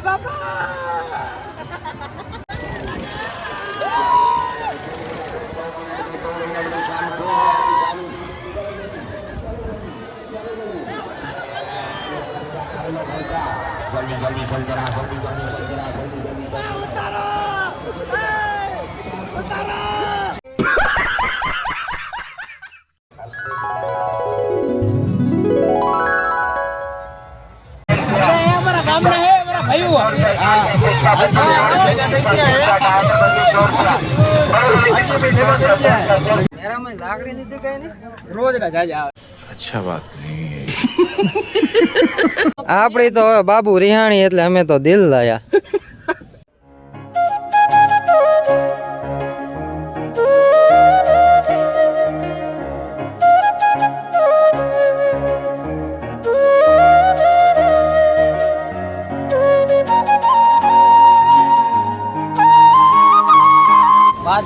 বাবা জলদি জলদি জলদি না জলদি জলদি জলদি না জলদি জলদি উতারো উতারো અચ્છા વાત નહીં આપણી તો બાબુ રિહાણી એટલે અમે તો દિલ લાયા.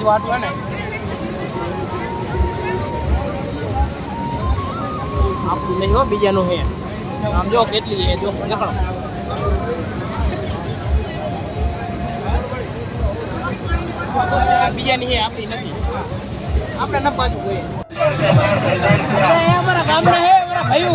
બાજુ હોય ને. આપણું નહીં હોય બીજાનું હે. આમ જો કેટલી હે જો દેખાડો. બીજાની હે આપણી નથી. આપણે ન બાજુ જોઈએ. અમારા ગામના હે અમારા ભાઈઓ.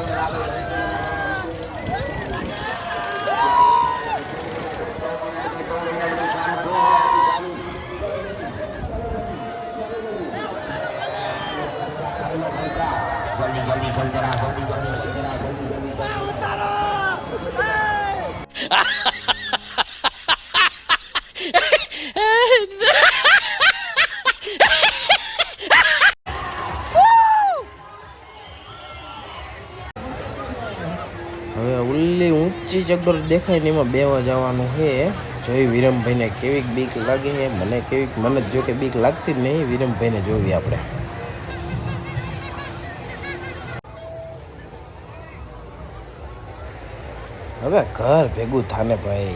હવે ઉલ્લી ઊંચી ચગર દેખાય ને એમાં બેવા જવાનું છે જોઈ વિરમભાઈને કેવીક બીક લાગે છે મને કેવીક મને જ કે બીક લાગતી જ નહીં. વિરમભાઈને જોવી આપણે. હવે ઘર ભેગું થાને ભાઈ.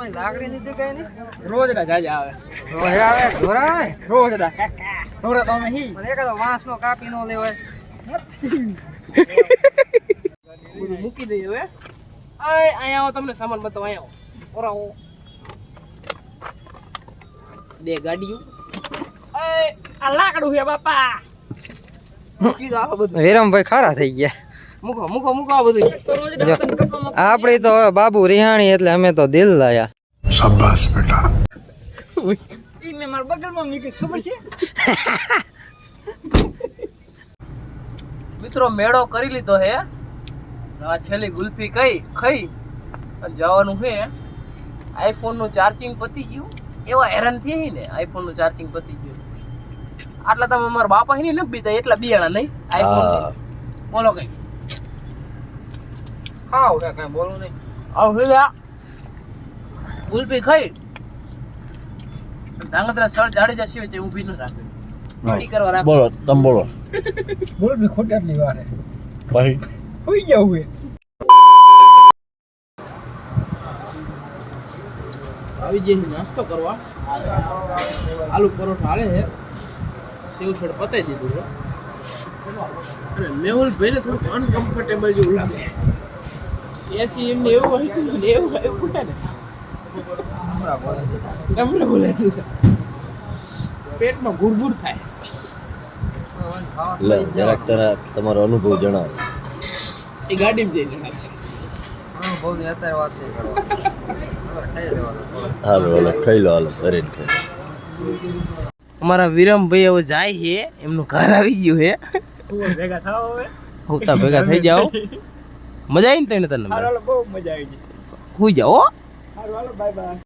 મેરામાં લાકડી નથી કઈ નહીં? રોજ ના જાજા આવે. રોજ આવે? ઘોરા આવે? રોજ ના રોજ તો અમે હી. પણ એકાદો વાંસ નો કાપી નો લેવાય મૂકી દઈએ હવે. આય અહીંયા આવો તમને સામાન બતાવો અહીંયા આવો. ઓરાવો બે ગાડીઓ. આ લાકડું છે બાપા. મૂકી દો આ બધું. વિરમભાઈ ખારા થઈ ગયા. મૂકો મૂકો મૂકો આ બધું. આપણે તો બાબુ રિહાણી એટલે અમે તો દિલ લાયા. શાબાશ બેટા. ઈ મે માર બગલમાં નીકળી ખબર છે? મિત્રો મેળો કરી લીધો હે. આ છેલ્લી ગુલ્ફી કઈ ખઈ અને જવાનું હે. આઈફોનનું ચાર્જિંગ પતી ગયું. એવા હેરાન થઈ ને આઈફોનનું ચાર્જિંગ પતી ગયું. આટલા તમે મારા બાપા ને બીતા એટલા બિયાણા નહીં. આઈફોન બોલો કઈ. ખાવ હે કઈ બોલું નહીં. આવ હેલા ગુલ્ફી ખાઈ. ધાંગધ્રા સળ જાડેજા સિવાય તે ઊભી ન રાખે. પીટી કરવા રાખો. બોલો તમે બોલો. બોલ બી ખોટાટલી વારે ભાઈ. હોઈ જાવ હે આવી જઈએ નાસ્તો કરવા. આલુ પરોઠા હાલે છે. સેવસડ પતાઈ દીધું છે. અને મેહુલ ભાઈને થોડુંક અનકમ્ફર્ટેબલ જેવું લાગે. એસી એમને એવું આવ્યું ને એવું આવ્યું છે ને. કમરે બોલાવી દીધા પેટમાં ગુડગુડ થાય. લે જરાક તારા તમારો અનુભવ જણાવો. એ ગાડીમાં જઈને લાગશે બહુ અત્યારે વાત નહીં કરવા હાલો હાલો ખાઈ લો. હાલો ઘરે અમારા વિરમભાઈ હવે જાય છે એમનું ઘર આવી ગયું છે. ભેગા થાવ હવે. હું ભેગા થઈ જાઓ મજા આવી ને તને તને બહુ મજા આવી ગઈ. જાઓ બાય બાય